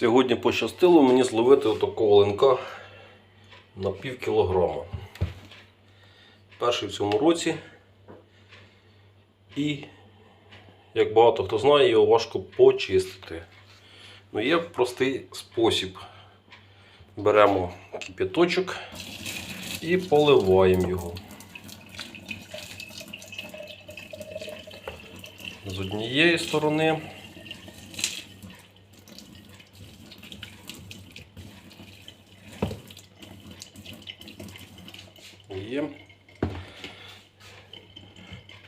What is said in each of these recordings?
Сьогодні пощастило мені зловити отакого оленка на пів кілограма. Перший в цьому році. І, як багато хто знає, його важко почистити. Ну, є простий спосіб. Беремо кипяточок і поливаємо його. З однієї сторони. Є.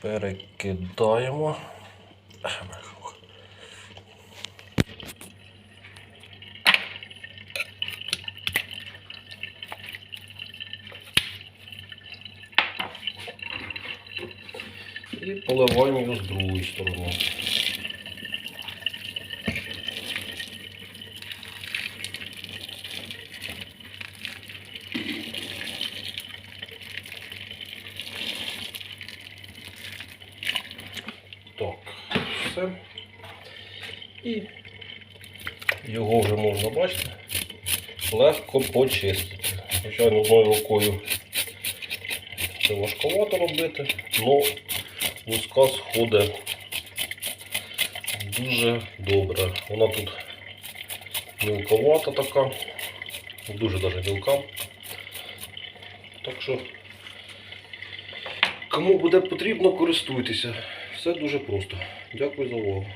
Перекидаємо. І поливаємо його з другої сторони. Так, все. І його вже можна бачити, легко почистити. Звичайно, одною рукою це важковато робити, але луска сходить дуже добре. Вона тут мілковата така, дуже даже мілка. Так що, кому буде потрібно, користуйтеся. Все дуже просто. Дякую за увагу.